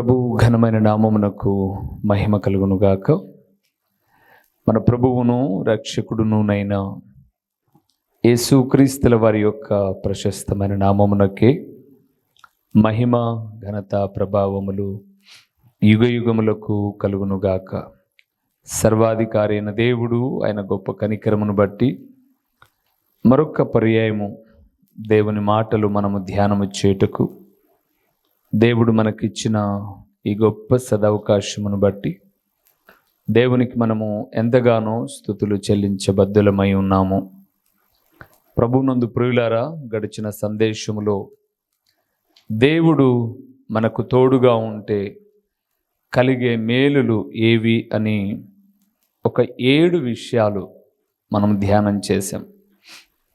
ప్రభు ఘనమైన నామమునకు మహిమ కలుగునుగాక. మన ప్రభువును రక్షకుడునునైన యేసుక్రీస్తుల వారి యొక్క ప్రశస్తమైన నామమునకే మహిమ ఘనత ప్రభావములు యుగ యుగములకు కలుగునుగాక. సర్వాధికారి అయిన దేవుడు ఆయన గొప్ప కనికరమును బట్టి మరొక పర్యాయము దేవుని మాటలు మనము ధ్యానము చేటకు దేవుడు మనకిచ్చిన ఈ గొప్ప సదవకాశమును బట్టి దేవునికి మనము ఎంతగానో స్థుతులు చెల్లించబద్ధులమై ఉన్నాము. ప్రభునందు ప్రియులారా గడిచిన సందేశములో దేవుడు మనకు తోడుగా ఉంటే కలిగే మేలులు ఏవి అని ఒక ఏడు విషయాలు మనం ధ్యానం చేశాం.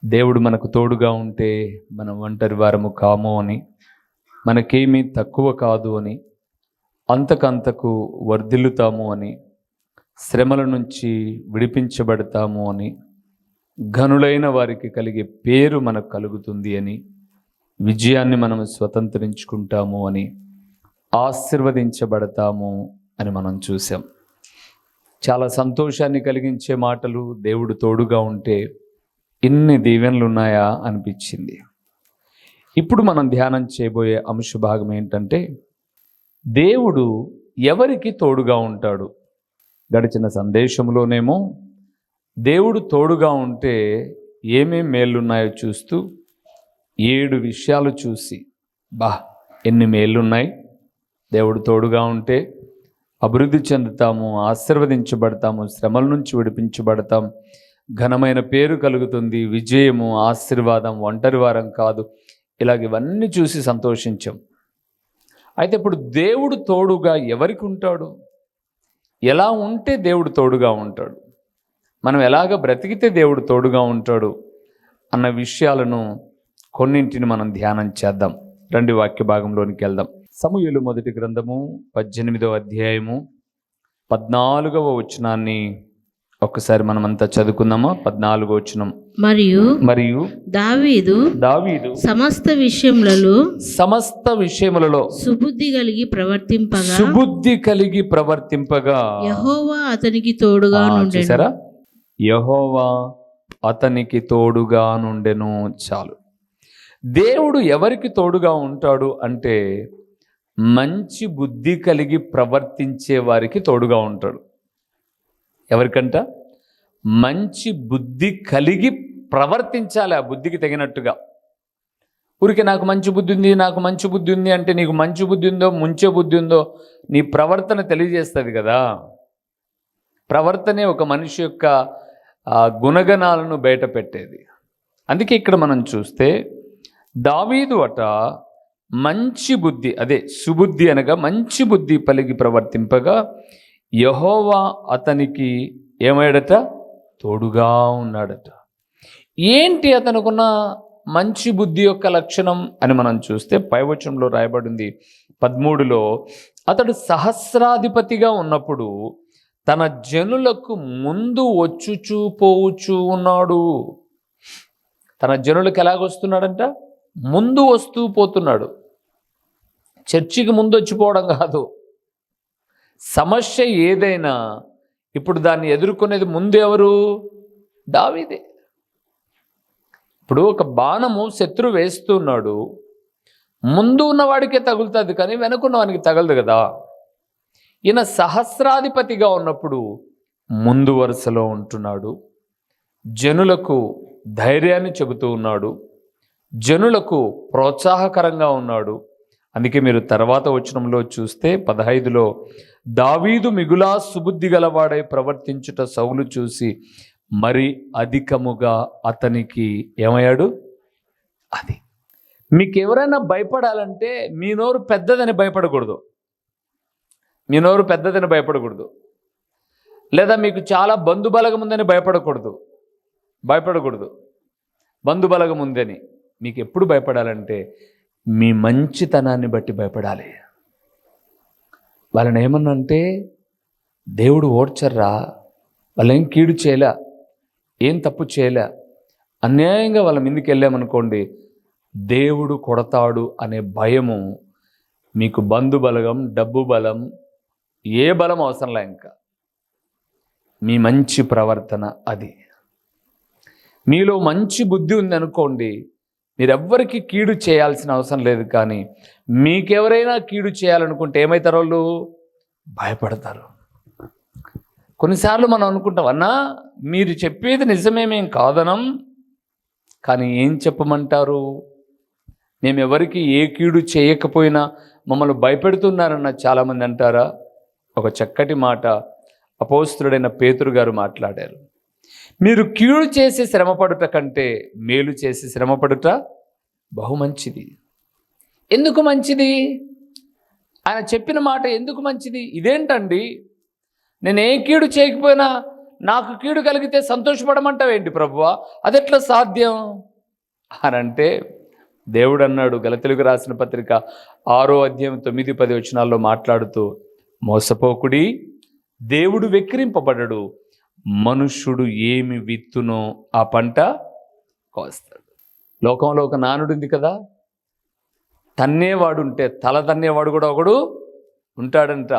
దేవుడు మనకు తోడుగా ఉంటే మనం ఒంటరి వారము కాము అని మనకేమీ తక్కువ కాదు అని అంతకంతకు వర్ధిల్లుతాము అని శ్రమల నుంచి విడిపించబడతాము అని ఘనులైన వారికి కలిగే పేరు మనకు కలుగుతుంది అని విజయాన్ని మనం స్వతంత్రించుకుంటాము అని ఆశీర్వదించబడతాము అని మనం చూసాం చాలా సంతోషాన్ని కలిగించే మాటలు దేవుడు తోడుగా ఉంటే ఇన్ని దీవెనలు ఉన్నాయా అనిపించింది. ఇప్పుడు మనం ధ్యానం చేయబోయే అంశ భాగం ఏంటంటే దేవుడు ఎవరికి తోడుగా ఉంటాడు? గడిచిన సందేశంలోనేమో దేవుడు తోడుగా ఉంటే ఏమేం మేళ్ళున్నాయో చూస్తూ ఏడు విషయాలు చూసి బా ఎన్ని మేళ్ళున్నాయి దేవుడు తోడుగా ఉంటే అభివృద్ధి చెందుతాము ఆశీర్వదించబడతాము శ్రమల నుంచి విడిపించబడతాం. ఘనమైన పేరు కలుగుతుంది విజయము ఆశీర్వాదం ఒంటరి వారం కాదు. ఇలాగ ఇవన్నీ చూసి సంతోషించాం. అయితే ఇప్పుడు దేవుడు తోడుగా ఎవరికి ఉంటాడు? ఎలా ఉంటే దేవుడు తోడుగా ఉంటాడు? మనం ఎలాగ బ్రతికితే దేవుడు తోడుగా ఉంటాడు? అన్న విషయాలను కొన్నింటిని మనం ధ్యానం చేద్దాం. రెండు వాక్య భాగంలోనికి వెళ్దాం. సమూహలు మొదటి గ్రంథము పద్దెనిమిదవ అధ్యాయము పద్నాలుగవ వచనాన్ని ఒక్కసారి మనమంతా చదువుకుందామా? పద్నాలుగో వచనం. మరియు మరియు దావీదు దావీదు సమస్త విషయములలో సమస్త విషయములలో సుబుద్ధి కలిగి ప్రవర్తింపగా సుబుద్ధి కలిగి ప్రవర్తింపగా. యహోవా అతనికి తోడుగా చూసారా యహోవా అతనికి తోడుగా నుండెను. చాలు. దేవుడు ఎవరికి తోడుగా ఉంటాడు అంటే మంచి బుద్ధి కలిగి ప్రవర్తించే వారికి తోడుగా ఉంటాడు. ఎవరికంట? మంచి బుద్ధి కలిగి ప్రవర్తించాలి ఆ బుద్ధికి తగినట్టుగా. ఊరికి నాకు మంచి బుద్ధి ఉంది నాకు మంచి బుద్ధి ఉంది అంటే నీకు మంచి బుద్ధి ఉందో ముంచే బుద్ధి ఉందో నీ ప్రవర్తన తెలియజేస్తుంది కదా. ప్రవర్తనే ఒక మనిషి యొక్క గుణగణాలను బయట పెట్టేది. అందుకే ఇక్కడ మనం చూస్తే దావీదు అట మంచి బుద్ధి అదే సుబుద్ధి అనగా మంచి బుద్ధి పలిగి ప్రవర్తింపగా యహోవా అతనికి ఏమయ్యాడట? తోడుగా ఉన్నాడట. ఏంటి అతనుకున్న మంచి బుద్ధి యొక్క లక్షణం అని మనం చూస్తే పైవచనంలో రాయబడింది పదమూడులో అతడు సహస్రాధిపతిగా ఉన్నప్పుడు తన జనులకు ముందు వచ్చుచూ పోవుచూ ఉన్నాడు. తన జనులకు ఎలాగొస్తున్నాడంట ముందు వస్తూ పోతున్నాడు. చర్చికి ముందు వచ్చిపోవడం కాదు. సమస్య ఏదైనా ఇప్పుడు దాన్ని ఎదుర్కొనేది ముందు ఎవరు దావీదే. ఇప్పుడు ఒక బాణము శత్రు వేస్తున్నాడు. ముందు ఉన్నవాడికే తగులుతుంది కానీ వెనుకున్నవానికి తగలదు కదా. ఈయన సహస్రాధిపతిగా ఉన్నప్పుడు ముందు వరుసలో ఉంటున్నాడు. జనులకు ధైర్యాన్ని చెబుతూ ఉన్నాడు. జనులకు ప్రోత్సాహకరంగా ఉన్నాడు. అందుకే మీరు తర్వాత వచనంలో చూస్తే పదహైదులో దావీదు మిగులా సుబుద్ధి గలవాడై ప్రవర్తించుట సౌలు చూసి మరి అధికముగా అతనికి ఏమయ్యాడు? అది. మీకు ఎవరైనా భయపడాలంటే మీ నోరు పెద్దదని భయపడకూడదు. మీ నోరు పెద్దదని భయపడకూడదు. లేదా మీకు చాలా బంధుబలగం ఉందని భయపడకూడదు. భయపడకూడదు. బంధుబలగం ఉందని మీకు ఎప్పుడు భయపడాలంటే మీ మంచితనాన్ని బట్టి భయపడాలి. వాళ్ళని ఏమన్నంటే దేవుడు ఓడ్చర్రా వాళ్ళేం కీడు చేయలే ఏం తప్పు చేయలే అన్యాయంగా వాళ్ళ ముందుకు వెళ్ళామనుకోండి దేవుడు కొడతాడు అనే భయము మీకు బంధు బలగం డబ్బు బలం ఏ బలం అవసరంలే ఇంకా. మీ మంచి ప్రవర్తన అది. మీలో మంచి బుద్ధి ఉందనుకోండి మీరెవ్వరికి కీడు చేయాల్సిన అవసరం లేదు కానీ మీకెవరైనా కీడు చేయాలనుకుంటే ఏమవుతారు వాళ్ళు? భయపడతారు. కొన్నిసార్లు మనం అనుకుంటాం అన్నా మీరు చెప్పేది నిజమేమేం కాదనం. కానీ ఏం చెప్పమంటారు? మేము ఎవరికి ఏ కీడు చేయకపోయినా మమ్మల్ని భయపెడుతున్నారన్న చాలామంది అంటారా? ఒక చక్కటి మాట అపోస్తుడైన పేతురు గారు మాట్లాడారు. మీరు కీడు చేసి శ్రమపడుట కంటే మేలు చేసి శ్రమపడుట బహు మంచిది. ఎందుకు మంచిది? ఆయన చెప్పిన మాట ఎందుకు మంచిది? ఇదేంటండి? నేను ఏ కీడు చేయకపోయినా నాకు కీడు కలిగితే సంతోషపడమంటావేంటి ప్రభువా? అదెట్లా సాధ్యం? అని అంటే దేవుడు అన్నాడు గలతెలుగు రాసిన పత్రిక ఆరో అధ్యాయం తొమ్మిది పది వచనాల్లో మాట్లాడుతూ మోసపోకుడి దేవుడు వెక్కిరింపబడడు మనుష్యుడు ఏమి విత్తునో ఆ పంట కోస్తాడు. లోకంలో ఒక నానుడు ఉంది కదా తన్నేవాడు ఉంటే తల తన్నేవాడు కూడా ఒకడు ఉంటాడంట.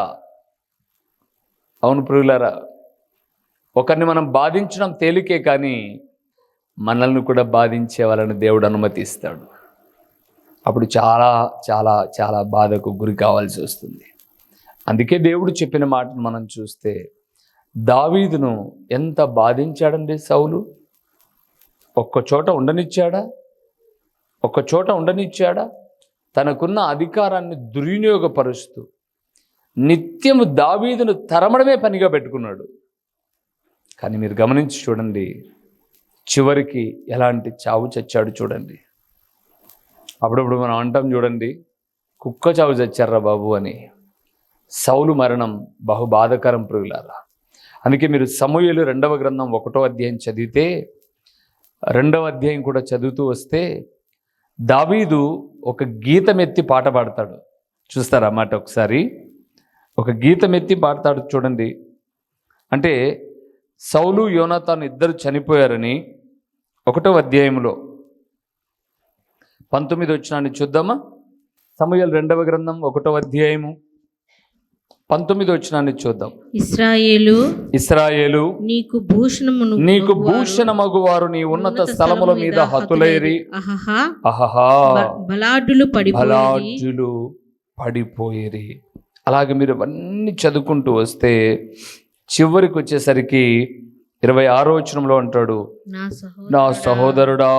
అవును ప్రియులారా ఒకరిని మనం బాధించడం తేలికే కానీ మనల్ని కూడా బాధించే వాళ్ళని దేవుడు అనుమతిస్తాడు. అప్పుడు చాలా చాలా చాలా బాధకు గురి కావాల్సి వస్తుంది. అందుకే దేవుడు చెప్పిన మాటను మనం చూస్తే దావీదును ఎంత బాధించాడండి సౌలు? ఒక్క చోట ఉండనిచ్చాడా? ఒక్క చోట ఉండనిచ్చాడా? తనకున్న అధికారాన్ని దుర్వినియోగపరుస్తూ నిత్యము దావీదును తరమడమే పనిగా పెట్టుకున్నాడు. కానీ మీరు గమనించి చూడండి చివరికి ఎలాంటి చావు చచ్చాడు చూడండి. అప్పుడప్పుడు మనం అంటాం చూడండి కుక్క చావు చచ్చారా బాబు అని. సౌలు మరణం బహు బాధకరం ప్రియులారా. అందుకే మీరు సమూహలు రెండవ గ్రంథం ఒకటో అధ్యాయం చదివితే రెండవ అధ్యాయం కూడా చదువుతూ వస్తే దావీదు ఒక గీతం ఎత్తి పాట పాడతాడు. చూస్తారా మాట ఒకసారి? ఒక గీతం ఎత్తి పాడతాడు చూడండి. అంటే సౌలు యోనాతాను ఇద్దరు చనిపోయారని ఒకటో అధ్యాయంలో. పంతొమ్మిది వచ్చినాన్ని చూద్దామా? సమయాలు రెండవ గ్రంథం ఒకటో అధ్యాయము. పంతొమ్మిది వచ్చినాన్ని చూద్దాం. ఇస్రాయేలు ఇస్రాయేలు నీకు భూషణమును నీకు మగువారు భూషణ మగువారు నీ ఉన్నత స్థలముల మీద హతులైరి. బలాఢ్యులు బలాఢ్యులు పడిపోయిరి. అలాగే మీరు అవన్నీ చదువుకుంటూ వస్తే చివరికి వచ్చేసరికి ఇరవై ఆరో వచనంలో అంటాడు నా సహోదరుడా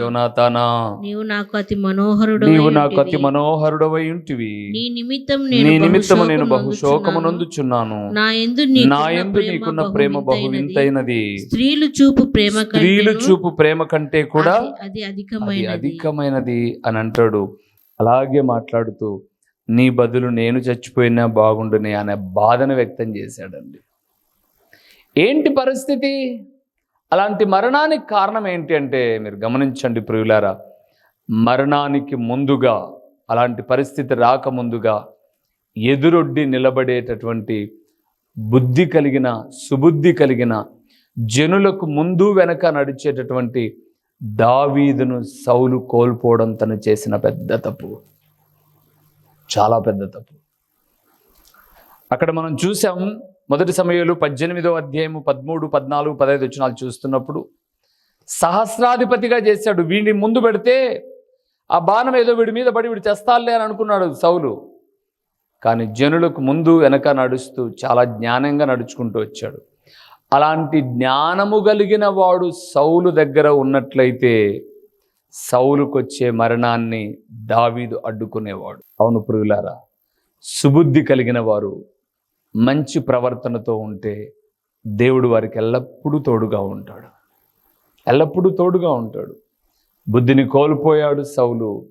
యోనాతానా నీవు నాకు అతి మనోహరుడు నీవు నాకు అతి మనోహరుడవై ఉంటివి. నీ నిమిత్తం నీ నేను బహు బహుశోకము శోకము నొందుచున్నాను. నా ఎందు నా నీకున్న ప్రేమ బహు వింతైనది స్త్రీలు చూపు ప్రేమ స్త్రీలు చూపు ప్రేమ కంటే కూడా అది అధికమైనది. అధికమైనది అని అంటాడు. అలాగే మాట్లాడుతూ నీ బదులు నేను చచ్చిపోయినా బాగుండునే అనే బాధను వ్యక్తం చేశాడండి. ఏంటి పరిస్థితి? అలాంటి మరణానికి కారణం ఏంటి అంటే మీరు గమనించండి ప్రియులారా మరణానికి ముందుగా అలాంటి పరిస్థితి రాకముందుగా ఎదురొడ్డి నిలబడేటటువంటి బుద్ధి కలిగిన సుబుద్ధి కలిగిన జనులకు ముందు వెనక నడిచేటటువంటి దావీదును సౌలు కోల్పోవడం తను చేసిన పెద్ద తప్పు. చాలా పెద్ద తప్పు. అక్కడ మనం చూసాం మొదటి సమయంలో పద్దెనిమిదో అధ్యాయము పదమూడు పద్నాలుగు పదహైదు వచ్చినాలు చూస్తున్నప్పుడు సహస్రాధిపతిగా చేశాడు. వీడిని ముందు పెడితే ఆ బాణం ఏదో వీడి మీద పడి వీడు చేస్తాలే అని అనుకున్నాడు సౌలు. కానీ జనులకు ముందు వెనక నడుస్తూ చాలా జ్ఞానంగా నడుచుకుంటూ వచ్చాడు. అలాంటి జ్ఞానము కలిగిన వాడు సౌలు దగ్గర ఉన్నట్లయితే సౌలుకొచ్చే మరణాన్ని దావీదు అడ్డుకునేవాడు. అవును పురుగులారా సుబుద్ధి కలిగిన వారు మంచి ప్రవర్తనతో ఉంటే దేవుడు వారికి ఎల్లప్పుడూ తోడుగా ఉంటాడు. ఎల్లప్పుడూ తోడుగా ఉంటాడు. బుద్ధిని కోల్పోయాడు సౌలు.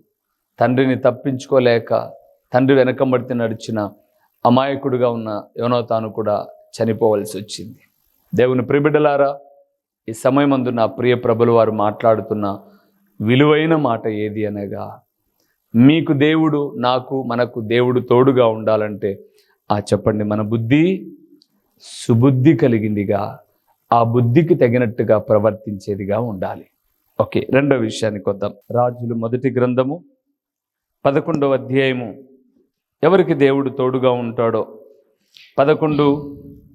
తండ్రిని తప్పించుకోలేక తండ్రి వెనకబడితే నడిచిన అమాయకుడిగా ఉన్న యోనోతాను కూడా చనిపోవలసి వచ్చింది. దేవుని ప్రిబిడలారా ఈ సమయమందు నా ప్రియ ప్రభులు వారు మాట్లాడుతున్న విలువైన మాట ఏది అనగా మీకు దేవుడు నాకు మనకు దేవుడు తోడుగా ఉండాలంటే ఆ చెప్పండి మన బుద్ధి సుబుద్ధి కలిగిందిగా ఆ బుద్ధికి తగినట్టుగా ప్రవర్తించేదిగా ఉండాలి. ఓకే రెండో విషయానికి వద్దాం రాజులు మొదటి గ్రంథము పదకొండవ అధ్యాయము. ఎవరికి దేవుడు తోడుగా ఉంటాడో? పదకొండు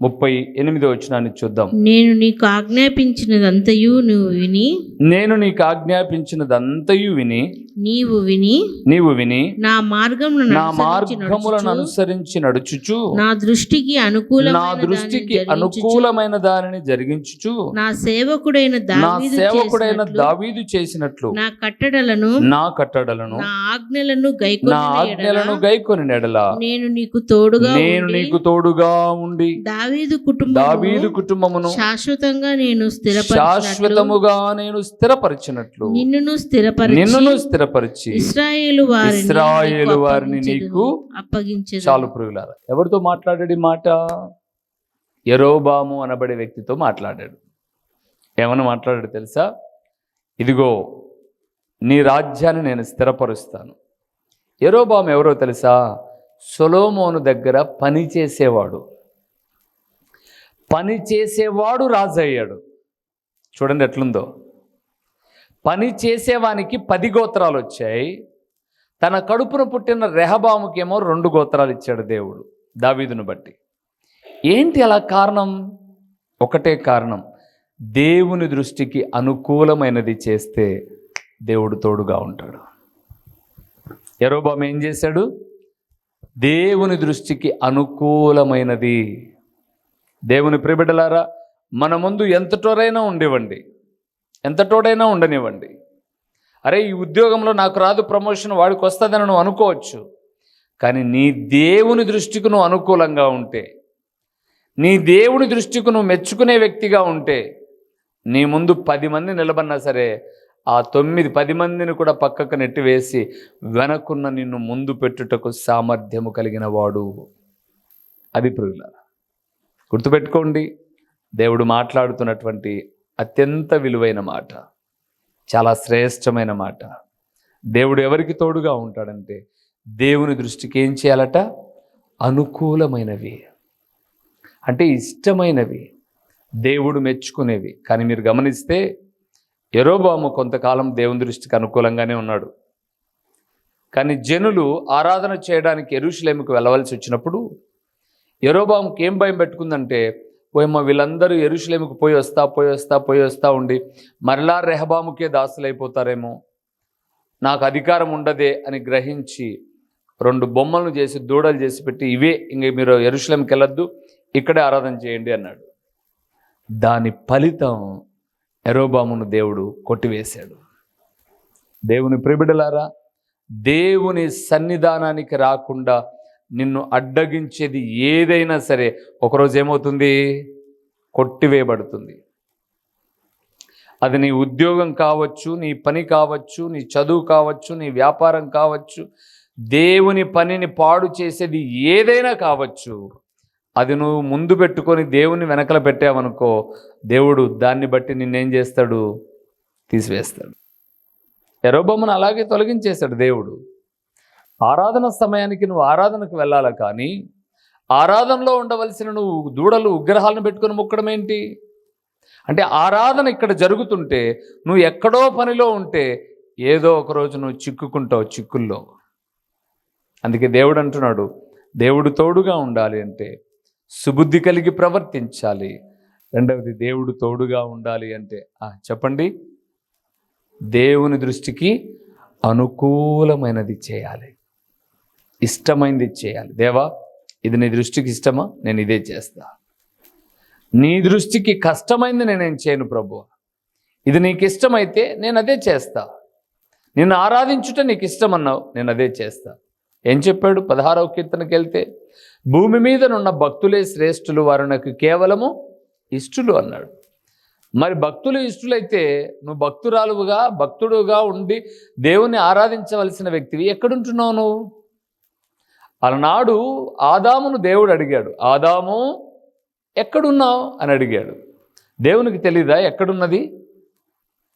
ముప్పై ఎనిమిదో వచ్చినాన్ని చూద్దాం. నేను నీకు ఆజ్ఞాపించినదంతయు నువ్వు విని నేను నీకు ఆజ్ఞాపించినదంతయు విని నీవు విని నీవు విని నా మార్గమును నా మార్గములను అనుసరించి నడుచుచు. నా దృష్టికి నా అనుకూలమైన దృష్టికి అనుకూలమైన దానిని జరిగించుచు. నా సేవకుడైన నా సేవకుడైన దావీదు చేసినట్లు నా కట్టడలను నా కట్టడలను నా ఆజ్ఞలను నా గైకొనిన ఆజ్ఞలను గైకొని నెడలా నేను నీకు తోడుగా నేను నీకు తోడుగా ఉండి దావీదు కుటుంబం దావీదు కుటుంబమును శాశ్వతంగా నేను శాశ్వతముగా నేను స్థిరపరిచినట్లు నిన్నును స్థిరపరిచి నిన్నును స్థిరపరిచి ఇస్రాయేలు వారిని వారిని. నీకు అప్పగించెదను. చాలు పురుగులారా ఎవరితో మాట్లాడాడు ఈ మాట? ఎరోబాము అనబడే వ్యక్తితో మాట్లాడాడు. ఏమని మాట్లాడాడు తెలుసా? ఇదిగో నీ రాజ్యాన్ని నేను స్థిరపరుస్తాను. ఎరోబాము ఎవరో తెలుసా? సొలోమోను దగ్గర పని చేసేవాడు. పని చేసేవాడు రాజు అయ్యాడు చూడండి ఎట్లుందో. పని చేసేవానికి పది గోత్రాలు వచ్చాయి. తన కడుపున పుట్టిన రెహబాముకేమో రెండు గోత్రాలు ఇచ్చాడు దేవుడు దావీదును బట్టి. ఏంటి అలా కారణం? ఒకటే కారణం. దేవుని దృష్టికి అనుకూలమైనది చేస్తే దేవుడు తోడుగా ఉంటాడు. ఎరోబామ్ ఏం చేశాడు? దేవుని దృష్టికి అనుకూలమైనది దేవుని ప్రిబిడలారా మన ముందు ఎంతటోరైనా ఉండివ్వండి. ఎంతటోడైనా ఉండనివ్వండి. అరే ఈ ఉద్యోగంలో నాకు రాదు ప్రమోషన్ వాడికి వస్తుందని నువ్వు అనుకోవచ్చు. కానీ నీ దేవుని దృష్టికి నువ్వు అనుకూలంగా ఉంటే నీ దేవుని దృష్టికి నువ్వు మెచ్చుకునే వ్యక్తిగా ఉంటే నీ ముందు పది మంది నిలబడినా సరే ఆ తొమ్మిది పది మందిని కూడా పక్కకు నెట్టివేసి వెనకున్న నిన్ను ముందు పెట్టుటకు సామర్థ్యము కలిగిన వాడు. అది ప్రియుల గుర్తుపెట్టుకోండి దేవుడు మాట్లాడుతున్నటువంటి అత్యంత విలువైన మాట చాలా శ్రేష్టమైన మాట. దేవుడు ఎవరికి తోడుగా ఉంటాడంటే దేవుని దృష్టికి ఏం చేయాలట? అనుకూలమైనవి. అంటే ఇష్టమైనవి దేవుడు మెచ్చుకునేవి. కానీ మీరు గమనిస్తే ఎరోబాము కొంతకాలం దేవుని దృష్టికి అనుకూలంగానే ఉన్నాడు. కానీ జనులు ఆరాధన చేయడానికి ఎరుషులేమికి వెళ్ళవలసి వచ్చినప్పుడు ఎరోబాముకి ఏం భయం పెట్టుకుందంటే పోయమ్మ వీళ్ళందరూ ఎరుషులేముకు పోయి వస్తా పోయి వస్తా పోయి వస్తా ఉండి మరలా రెహబాముకే దాసులైపోతారేమో. నాకు అధికారం ఉండదే అని గ్రహించి రెండు బొమ్మలను చేసి దూడలు చేసి పెట్టి ఇవే ఇంక మీరు ఎరుషులేంకి వెళ్ళొద్దు ఇక్కడే ఆరాధన చేయండి అన్నాడు. దాని ఫలితం ఎరోబామును దేవుడు కొట్టివేశాడు. దేవుని ప్రిబిడలారా దేవుని సన్నిధానానికి రాకుండా నిన్ను అడ్డగించేది ఏదైనా సరే ఒకరోజు ఏమవుతుంది కొట్టివేయబడుతుంది. అది నీ ఉద్యోగం కావచ్చు నీ పని కావచ్చు నీ చదువు కావచ్చు నీ వ్యాపారం కావచ్చు దేవుని పనిని పాడు చేసేది ఏదైనా కావచ్చు అది నువ్వు ముందు పెట్టుకొని దేవుని వెనకల పెట్టావనుకో దేవుడు దాన్ని బట్టి నిన్నేం చేస్తాడు? తీసివేస్తాడు. ఎరోబొమ్మను అలాగే తొలగించేశాడు దేవుడు. ఆరాధన సమయానికి నువ్వు ఆరాధనకు వెళ్ళాలి కానీ ఆరాధనలో ఉండవలసిన నువ్వు దూడలు విగ్రహాలను పెట్టుకుని మొక్కడం ఏంటి? అంటే ఆరాధన ఇక్కడ జరుగుతుంటే నువ్వు ఎక్కడో పనిలో ఉంటే ఏదో ఒక రోజు నువ్వు చిక్కుకుంటావు చిక్కుల్లో. అందుకే దేవుడు అంటున్నాడు దేవుడు తోడుగా ఉండాలి అంటే సుబుద్ధి కలిగి ప్రవర్తించాలి. రెండవది దేవుడు తోడుగా ఉండాలి అంటే చెప్పండి. దేవుని దృష్టికి అనుకూలమైనది చేయాలి. ఇష్టమైంది చేయాలి. దేవా ఇది నీ దృష్టికి ఇష్టమా? నేను ఇదే చేస్తా. నీ దృష్టికి కష్టమైంది నేనేం చేయను ప్రభు. ఇది నీకు ఇష్టమైతే నేను అదే చేస్తా. నిన్ను ఆరాధించుట నీకు ఇష్టం అన్నావు నేను అదే చేస్తా. ఏం చెప్పాడు? పదహారవ కీర్తనకి వెళ్తే భూమి మీదనున్న భక్తులే శ్రేష్ఠులు వారు నాకు కేవలము ఇష్టులు అన్నాడు. మరి భక్తులు ఇష్టులైతే నువ్వు భక్తురాలువుగా భక్తుడుగా ఉండి దేవుని ఆరాధించవలసిన వ్యక్తివి ఎక్కడుంటున్నావు నువ్వు? అలనాడు ఆదామును దేవుడు అడిగాడు ఆదాము ఎక్కడున్నావు? అని అడిగాడు. దేవునికి తెలీదా? ఎక్కడున్నది?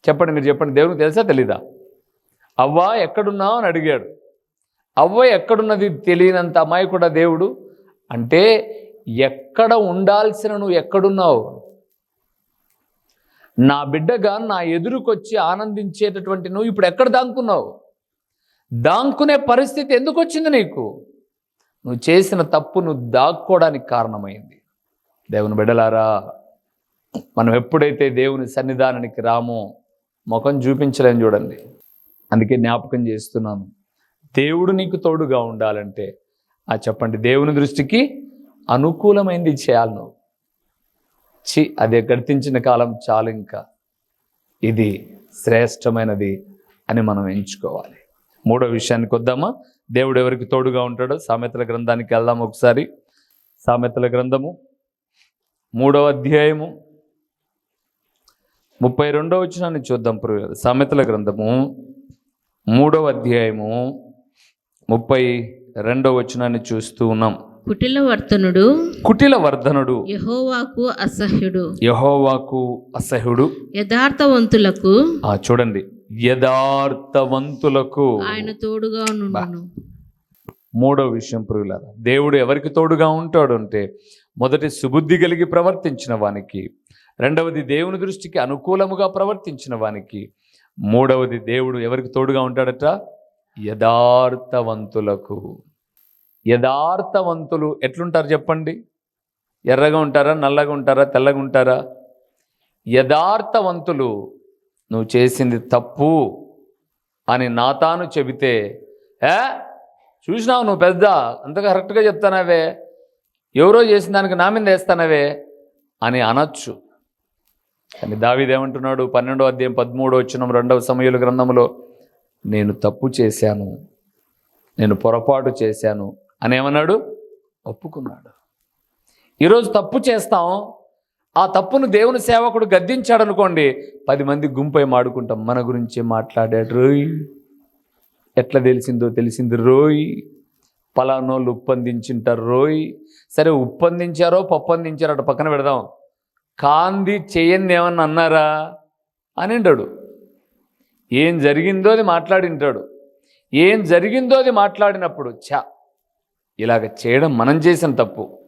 చెప్పండి మీరు చెప్పండి. దేవునికి తెలుసా? తెలీదా? అవ్వ ఎక్కడున్నావు? అని అడిగాడు. అవ్వ ఎక్కడున్నది తెలియనంత అమ్మాయి కూడా దేవుడు? అంటే ఎక్కడ ఉండాల్సిన నువ్వు ఎక్కడున్నావు? నా బిడ్డగా నా ఎదురుకొచ్చి ఆనందించేటటువంటి నువ్వు ఇప్పుడు ఎక్కడ దాంకున్నావు? దాంకునే పరిస్థితి ఎందుకు వచ్చింది నీకు? నువ్వు చేసిన తప్పు నువ్వు దాక్కోవడానికి కారణమైంది. దేవుని బిడ్డలారా మనం ఎప్పుడైతే దేవుని సన్నిధానానికి రామో ముఖం చూపించలేని చూడండి. అందుకే జ్ఞాపకం చేస్తున్నాను దేవుడు నీకు తోడుగా ఉండాలంటే ఆ చెప్పండి దేవుని దృష్టికి అనుకూలమైంది చేయాలి నువ్వు. చి అదే గడిపించిన కాలం చాలు ఇంకా. ఇది శ్రేష్టమైనది అని మనం ఎంచుకోవాలి. మూడో విషయానికి వద్దామా? దేవుడు ఎవరికి తోడుగా ఉంటాడో సామెతల గ్రంథానికి వెళ్దాం ఒకసారి. సామెతల గ్రంథము మూడవ అధ్యాయము ముప్పై రెండవ వచనాన్ని చూద్దాం ప్రియులారా. సామెతల గ్రంథము మూడవ అధ్యాయము ముప్పై రెండవ వచనాన్ని చూస్తూ ఉన్నాం. కుటిల వర్తనుడు కుటిల వర్ధనుడు యహోవాకు అసహ్యుడు. యహోవాకు అసహ్యుడు. యథార్థవంతులకు ఆ చూడండి. యథార్థవంతులకు ఆయన తోడుగా నుండును. మూడో విషయం ప్రియులారా దేవుడు ఎవరికి తోడుగా ఉంటాడు అంటే మొదటి సుబుద్ధి కలిగి ప్రవర్తించిన వానికి రెండవది దేవుని దృష్టికి అనుకూలముగా ప్రవర్తించిన వానికి మూడవది దేవుడు ఎవరికి తోడుగా ఉంటాడట? యథార్థవంతులకు. యథార్థవంతులు ఎట్లుంటారు చెప్పండి? ఎర్రగా ఉంటారా నల్లగా ఉంటారా తెల్లగా ఉంటారా? యథార్థవంతులు నువ్వు చేసింది తప్పు అని నాతాను చెబితే ఏ? చూసినావు నువ్వు పెద్ద అంత కరెక్ట్గా చెప్తానవే. ఎవరో చేసిన దానికి నా మీద వేస్తానవే అని అనొచ్చు. కానీ దావిదేమంటున్నాడు పన్నెండో అధ్యాయం పదమూడో వచ్చిన రెండవ సమయంలో గ్రంథంలో నేను తప్పు చేశాను నేను పొరపాటు చేశాను అని ఏమన్నాడు? ఒప్పుకున్నాడు. ఈరోజు తప్పు చేస్తాం ఆ తప్పును దేవుని సేవకుడు గద్దించాడు అనుకోండి పది మంది గుంపై మాడుకుంటాం. మన గురించి మాట్లాడాడు రోయ్. ఎట్లా తెలిసిందో తెలిసింది రోయ్. పలానోళ్ళు ఉప్పందించింటారు రోయ్. సరే ఉప్పందించారో పప్పందించారో అటు పక్కన పెడదాం. కాంది చేయంది ఏమన్నా అన్నారా? అని అంటాడు ఏం జరిగిందో అది మాట్లాడింటాడు. ఏం జరిగిందో అది మాట్లాడినప్పుడు చా ఇలాగ చేయడం మనం చేసిన తప్పు.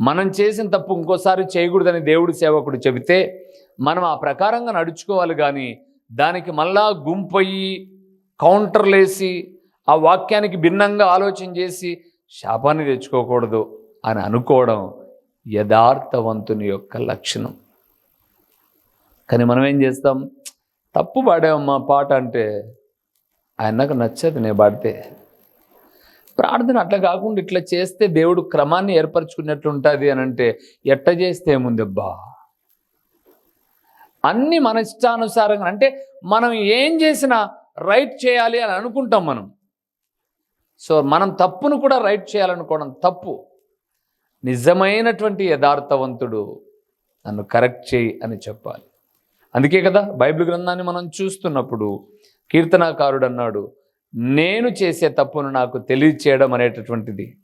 మనం చేసిన తప్పు ఇంకోసారి చేయకూడదని దేవుడి సేవకుడు చెబితే మనం ఆ ప్రకారంగా నడుచుకోవాలి కానీ దానికి మళ్ళా గుంపయ్యి కౌంటర్లేసి ఆ వాక్యానికి భిన్నంగా ఆలోచన చేసి శాపాన్ని తెచ్చుకోకూడదు అని అనుకోవడం యథార్థవంతుని యొక్క లక్షణం. కానీ మనం ఏం చేస్తాం? తప్పు పాడామమ్మా పాట అంటే ఆయనకు నచ్చదు నేను పాడితే. ప్రార్థన అట్లా కాకుండా ఇట్లా చేస్తే దేవుడు క్రమాన్ని ఏర్పరచుకున్నట్లు ఉంటుంది అని అంటే ఎట్ట చేస్తే ఏముందబ్బా? అన్ని మన ఇష్టానుసారంగా అంటే మనం ఏం చేసినా రైట్ చేయాలి అని అనుకుంటాం మనం. సో మనం తప్పును కూడా రైట్ చేయాలనుకోవడం తప్పు. నిజమైనటువంటి యథార్థవంతుడు నన్ను కరెక్ట్ చేయి అని చెప్పాలి. అందుకే కదా బైబిల్ గ్రంథాన్ని మనం చూస్తున్నప్పుడు కీర్తనాకారుడు అన్నాడు నేను చేసే తప్పును నాకు తెలియచేయడం అనేటటువంటిది.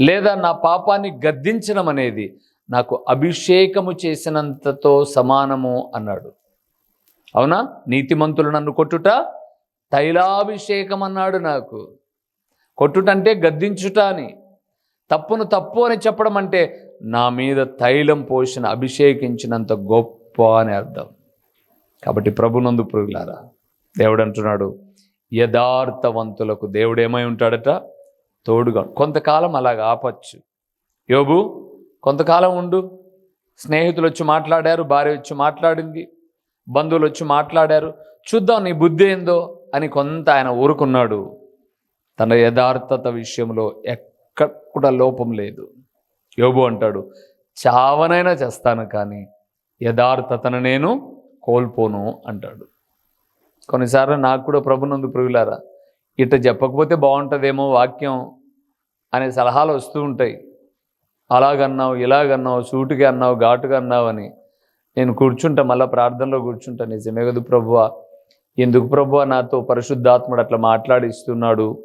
లేదా నా పాపాన్ని గద్దించడం అనేది నాకు అభిషేకము చేసినంతతో సమానము అన్నాడు. అవునా? నీతిమంతులు నన్ను కొట్టుట తైలాభిషేకం అన్నాడు నాకు. కొట్టుటంటే గద్దించుట అని. తప్పును తప్పు అని చెప్పడం అంటే నా మీద తైలం పోసిన అభిషేకించినంత గొప్ప అని అర్థం. కాబట్టి ప్రభునందు పురుగులారా దేవుడు అంటున్నాడు యథార్థవంతులకు దేవుడు ఏమై ఉంటాడట? తోడుగా. కొంతకాలం అలాగ ఆపచ్చు. యోబు కొంతకాలం ఉండు. స్నేహితులు వచ్చి మాట్లాడారు భార్య వచ్చి మాట్లాడింది బంధువులు వచ్చి మాట్లాడారు. చూద్దాం నీ బుద్ధి ఏందో అని కొంత ఆయన ఊరుకున్నాడు. తన యథార్థత విషయంలో ఎక్కడ కూడా లోపం లేదు. యోబు అంటాడు చావనైనా చేస్తాను కానీ యథార్థతను నేను కోల్పోను అంటాడు. కొన్నిసార్లు నాకు కూడా ప్రభునందు ప్రియులారా ఇట్ట చెప్పకపోతే బాగుంటుందేమో వాక్యం అనే సలహాలు వస్తూ ఉంటాయి. అలాగన్నావు ఇలాగన్నావు సూటుగా అన్నావు ఘాటుగా అన్నావు అని నేను కూర్చుంటా మళ్ళీ ప్రార్థనలో కూర్చుంటా నిజమే కదా ప్రభువ? ఎందుకు ప్రభువ నాతో పరిశుద్ధాత్ముడు అట్లా మాట్లాడిస్తున్నాడు?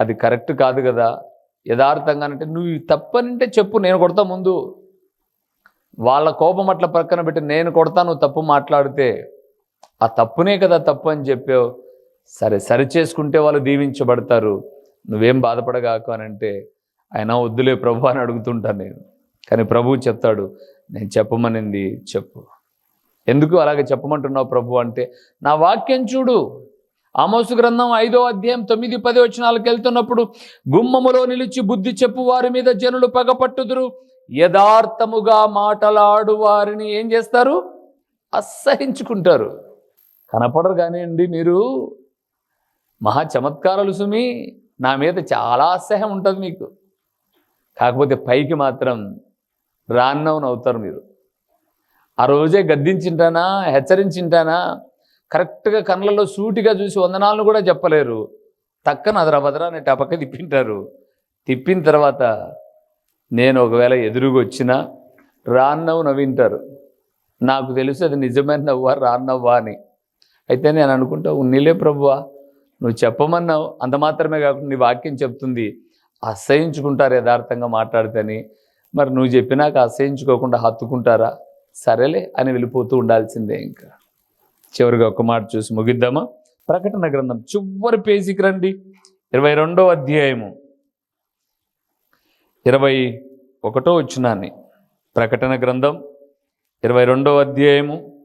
అది కరెక్ట్ కాదు కదా? యథార్థంగా అంటే నువ్వు తప్పనంటే చెప్పు నేను కొడతా ముందు. వాళ్ళ కోపం అట్లా పక్కన పెట్టి నేను కొడతా నువ్వు తప్పు మాట్లాడితే ఆ తప్పునే కదా తప్పు అని చెప్పావు. సరే సరి చేసుకుంటే వాళ్ళు దీవించబడతారు. నువ్వేం బాధపడగాకు అని అంటే ఆయన వద్దులే ప్రభు అని అడుగుతుంటాను నేను. కానీ ప్రభువు చెప్తాడు నేను చెప్పమనింది చెప్పు. ఎందుకు అలాగే చెప్పమంటున్నావు ప్రభు అంటే నా వాక్యం చూడు. ఆమోసు గ్రంథం ఐదో అధ్యాయం తొమ్మిది పది వచనాలకు వెళ్తున్నప్పుడు గుమ్మములో నిలిచి బుద్ధి చెప్పు వారి మీద జనులు పగపట్టుదురు యథార్థముగా మాటలాడు వారిని. ఏం చేస్తారు? అసహించుకుంటారు. కనపడరు కానివ్వండి మీరు. మహా చమత్కారాలు సుమి నా మీద చాలా అసహ్యం ఉంటుంది మీకు. కాకపోతే పైకి మాత్రం రాన్నవన్ అవుతారు మీరు. ఆ రోజే గద్దించింటానా హెచ్చరించింటానా కరెక్ట్గా కళ్ళల్లో సూటిగా చూసి వందనాలను కూడా చెప్పలేరు. తక్కన అదరాబదరా అనే టపక్క తిప్పింటారు. తిప్పిన తర్వాత నేను ఒకవేళ ఎదురుగా వచ్చినా రాన్నవ్వు నవ్వింటారు. నాకు తెలుసు అది నిజమైన నవ్వా రాన్నవ్వా అని. అయితే నేను అనుకుంటా ఉన్నీలే ప్రభువా నువ్వు చెప్పమన్నావు అంత మాత్రమే కాకుండా నీ వాక్యం చెప్తుంది. అసహించుకుంటారు యథార్థంగా మాట్లాడితేని. మరి నువ్వు చెప్పినాక అసహించుకోకుండా హత్తుకుంటారా? సరేలే అని వెళ్ళిపోతూ ఉండాల్సిందే ఇంకా. చివరిగా ఒక మాట చూసి ముగిద్దామా? ప్రకటన గ్రంథం చివరి పేజీకి రండి. ఇరవై రెండో అధ్యాయము. ఇరవై ఒకటో వచ్చినాన్ని ప్రకటన గ్రంథం ఇరవై రెండో అధ్యాయము.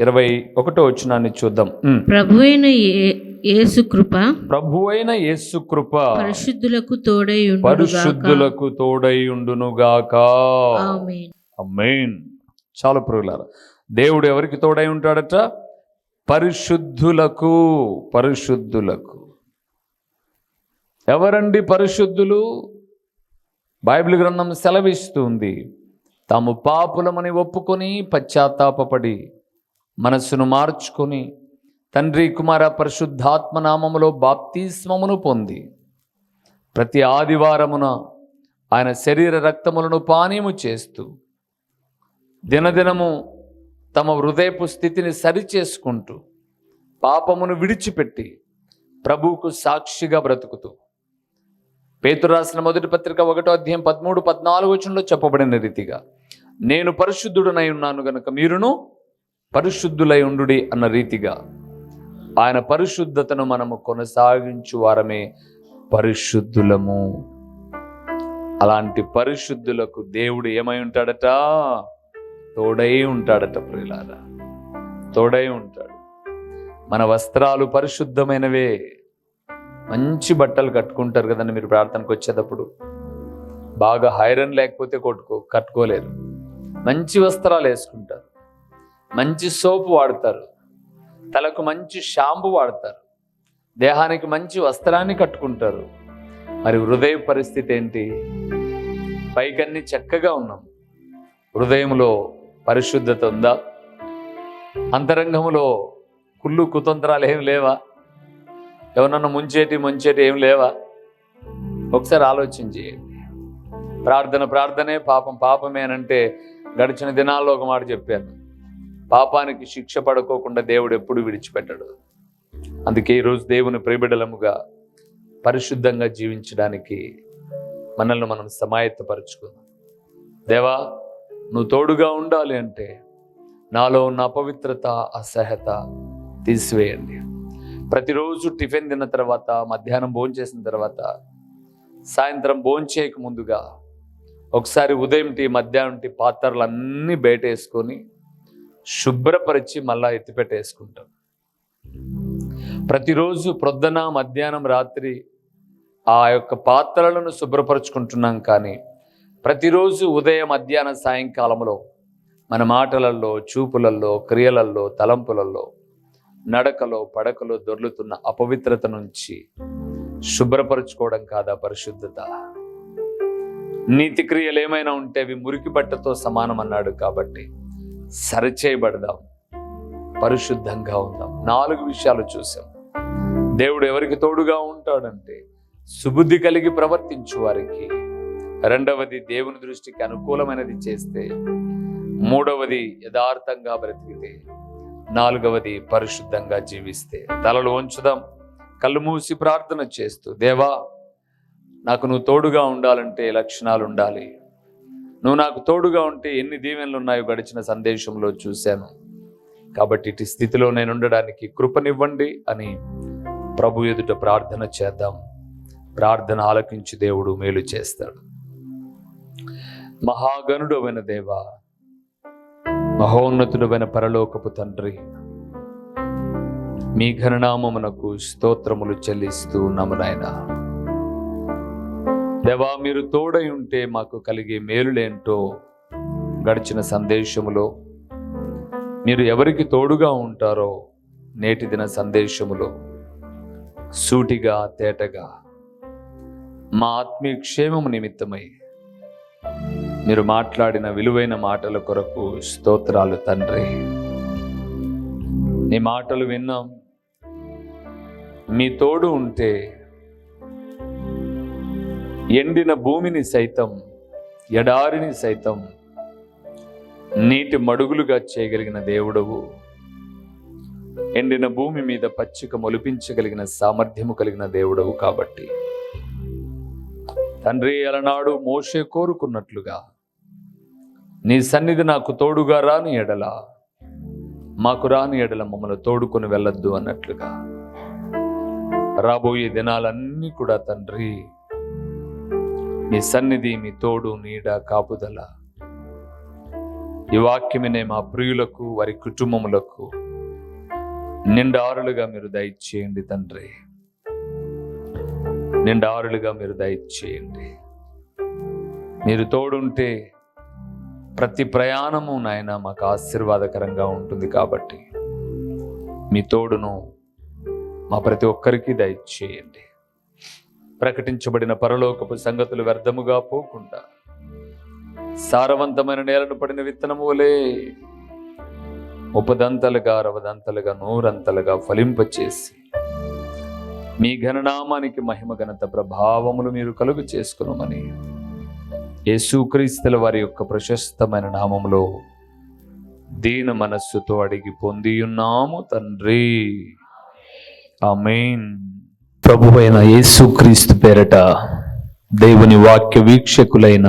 ఇరవై ఒకటో వచ్చినాన్ని చూద్దాం. ఉమ్. ప్రభు అయిన యేసు కృప ప్రభు అయిన యేసు కృప పరిశుద్ధులకు తోడై పరిశుద్ధులకు తోడై ఉండునుగాక. ఆమేన్. అమ్మేన్ చాలా పురుగులారా దేవుడు ఎవరికి తోడై ఉంటాడట? పరిశుద్ధులకు పరిశుద్ధులకు. ఎవరండి పరిశుద్ధులు? బైబిల్ గ్రంథం సెలవిస్తుంది తాము పాపులమని ఒప్పుకొని పశ్చాత్తాపపడి మనస్సును మార్చుకొని తండ్రి కుమార పరిశుద్ధాత్మ నామములో బాప్తిస్మమును పొంది ప్రతి ఆదివారమున ఆయన శరీర రక్తములను పానీయము చేస్తూ దినదినము తమ హృదయపు స్థితిని సరిచేసుకుంటూ పాపమును విడిచిపెట్టి ప్రభువుకు సాక్షిగా బ్రతుకుతూ. పేతురు రాసిన మొదటి పత్రిక ఒకటో అధ్యాయం పదమూడు పద్నాలుగు వచనంలో చెప్పబడిన రీతిగా నేను పరిశుద్ధుడనై ఉన్నాను గనుక మీరును పరిశుద్ధులై ఉండుడి అన్న రీతిగా ఆయన పరిశుద్ధతను మనము కొనసాగించు వారమే పరిశుద్ధులము. అలాంటి పరిశుద్ధులకు దేవుడు ఏమై ఉంటాడట? తోడై ఉంటాడట ప్రియులారా. తోడై ఉంటాడు. మన వస్త్రాలు పరిశుద్ధమైనవే. మంచి బట్టలు కట్టుకుంటారు కదండి మీరు ప్రార్థనకు వచ్చేటప్పుడు. బాగా హైరన్ లేకపోతే కొట్టుకో కట్టుకోలేరు. మంచి వస్త్రాలు వేసుకుంటారు. మంచి సోపు వాడతారు. తలకు మంచి షాంపు వాడతారు. దేహానికి మంచి వస్త్రాన్ని కట్టుకుంటారు. మరి హృదయ పరిస్థితి ఏంటి? పైకన్నీ చక్కగా ఉన్నాం. హృదయంలో పరిశుద్ధత ఉందా? అంతరంగంలో కుళ్ళు కుతంత్రాలు ఏం లేవా? ఎవరన్నా ముంచేటి ముంచేటి ఏం లేవా? ఒకసారి ఆలోచన చేయండి. ప్రార్థన ప్రార్థనే పాపం. పాపమేనంటే గడిచిన దినాల్లో ఒక మాట చెప్పాను. పాపానికి శిక్ష పడుకోకుండా దేవుడు ఎప్పుడు విడిచిపెట్టడు. అందుకే ఈరోజు దేవుని ప్రేబిడలముగా పరిశుద్ధంగా జీవించడానికి మనల్ని మనం సమాయత్తపరుచుకుందాం. దేవా నువ్వు తోడుగా ఉండాలి అంటే నాలో ఉన్న అపవిత్రత అసహ్యత తీసివేయండి. ప్రతిరోజు టిఫిన్ తిన్న తర్వాత మధ్యాహ్నం భోంచేసిన తర్వాత సాయంత్రం భోంచేయక ముందుగా ఒకసారి ఉదయం టీ మధ్యాహ్నం టీ పాత్రలు అన్నీ బయట వేసుకొని శుభ్రపరిచి మళ్ళా ఎత్తిపెట్టేసుకుంటాం. ప్రతిరోజు ప్రొద్దున మధ్యాహ్నం రాత్రి ఆ యొక్క పాత్రలను శుభ్రపరచుకుంటున్నాం కానీ ప్రతిరోజు ఉదయం మధ్యాహ్న సాయంకాలంలో మన మాటలల్లో చూపులలో క్రియలల్లో తలంపులలో నడకలో పడకలో దొర్లుతున్న అపవిత్రత నుంచి శుభ్రపరచుకోవడం కాదా పరిశుద్ధత? నీతి క్రియలు ఏమైనా ఉంటే అవి మురికి బట్టతో సమానం అన్నాడు కాబట్టి సరిచేయబడదాం. పరిశుద్ధంగా ఉందాం. నాలుగు విషయాలు చూసాం. దేవుడు ఎవరికి తోడుగా ఉంటాడంటే సుబుద్ధి కలిగి ప్రవర్తించు వారికి. రెండవది దేవుని దృష్టికి అనుకూలమైనది చేస్తే మూడవది యథార్థంగా బ్రతికితే నాలుగవది పరిశుద్ధంగా జీవిస్తే. తలలు ఉంచుదాం కళ్ళు మూసి ప్రార్థన చేస్తూ దేవా నాకు నువ్వు తోడుగా ఉండాలంటే లక్షణాలు ఉండాలి నువ్వు నాకు తోడుగా ఉంటే ఎన్ని దీవెనలు ఉన్నాయో గడిచిన సందేశంలో చూశాను. కాబట్టి ఇటు స్థితిలో నేను ఉండడానికి కృపనివ్వండి అని ప్రభు ఎదుట ప్రార్థన చేద్దాం. ప్రార్థన ఆలకించి దేవుడు మేలు చేస్తాడు. మహాగణుడమైన దేవ మహోన్నతుడవైన పరలోకపు తండ్రి మీ ఘననామమునకు స్తోత్రములు చెల్లిస్తూ ఉన్నాము దేవా మీరు తోడై ఉంటే మాకు కలిగే మేలులేంటో గడిచిన సందేశములో. మీరు ఎవరికి తోడుగా ఉంటారో నేటి దిన సందేశములో. సూటిగా తేటగా. మా ఆత్మీయ క్షేమము నిమిత్తమై మీరు మాట్లాడిన విలువైన మాటల కొరకు స్తోత్రాలు తండ్రి. నీ మాటలు విన్నాం. మీ తోడు ఉంటే ఎండిన భూమిని సైతం ఎడారిని సైతం నీటి మడుగులుగా చేయగలిగిన దేవుడవు. ఎండిన భూమి మీద పచ్చిక మొలిపించగలిగిన సామర్థ్యము కలిగిన దేవుడవు కాబట్టి. తండ్రి అలనాడు మోషే కోరుకున్నట్లుగా నీ సన్నిధి నాకు తోడుగా రాని ఎడల మాకు రాని ఎడల మమ్మల్ని తోడుకొని వెళ్ళొద్దు అన్నట్లుగా. రాబోయే దినాలన్నీ కూడా తండ్రి మీ సన్నిధి మీ తోడు నీడ కాపుదల. ఈ వాక్యమినే మా ప్రియులకు వారి కుటుంబములకు నిండారులుగా మీరు దయచేయండి తండ్రి. నిండారులుగా మీరు దయచేయండి. మీరు తోడుంటే ప్రతి ప్రయాణము నాయన మాకు ఆశీర్వాదకరంగా ఉంటుంది కాబట్టి మీ తోడును మా ప్రతి ఒక్కరికి దయచేయండి. ప్రకటించబడిన పరలోకపు సంగతులు వ్యర్థముగా పోకుండా. సారవంతమైన నేలను పడిన విత్తనము వలే ముప్పదంతలుగా అరవదంతలుగా నూరంతలుగా ఫలింపచేసి మీ ఘననామానికి మహిమ ఘనత ప్రభావములు మీరు కలుగు చేసుకునమని యేసుక్రీస్తుల వారి యొక్క ప్రశస్తమైన నామములో దీన మనస్సుతో అడిగి పొందియున్నాము తండ్రి. ప్రభు ప్రభువైన యేసుక్రీస్తు పేరట దేవుని వాక్య వీక్షకులైన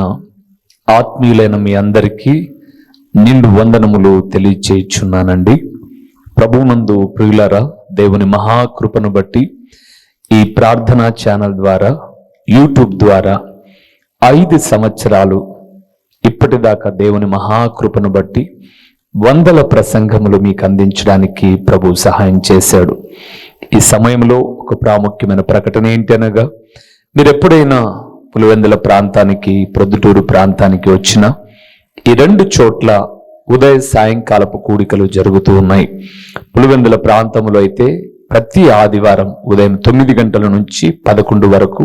ఆత్మీయులైన మీ అందరికీ నిండు వందనములు తెలియచేయుచున్నానండి. ప్రభువునందు ప్రియులరా దేవుని మహాకృపను బట్టి ఈ ప్రార్థనా ఛానల్ ద్వారా యూట్యూబ్ ద్వారా ఐదు సంవత్సరాలు ఇప్పటిదాకా దేవుని మహాకృపను బట్టి వందల ప్రసంగములు మీకు అందించడానికి ప్రభు సహాయం చేశాడు. ఈ సమయంలో ఒక ప్రాముఖ్యమైన ప్రకటన ఏంటి అనగా మీరు ఎప్పుడైనా పులివెందుల ప్రాంతానికి ప్రొద్దుటూరు ప్రాంతానికి వచ్చినా ఈ రెండు చోట్ల ఉదయ సాయంకాలపు కూడికలు జరుగుతూ ఉన్నాయి. పులివెందుల ప్రాంతంలో అయితే ప్రతి ఆదివారం ఉదయం తొమ్మిది గంటల నుంచి పదకొండు వరకు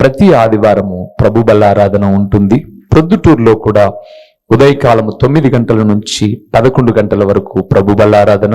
ప్రతి ఆదివారము ప్రభు బలారాధన ఉంటుంది. ప్రొద్దుటూరులో కూడా ఉదయకాలము తొమ్మిది గంటల నుంచి పదకొండు గంటల వరకు ప్రభు బల్లారాధన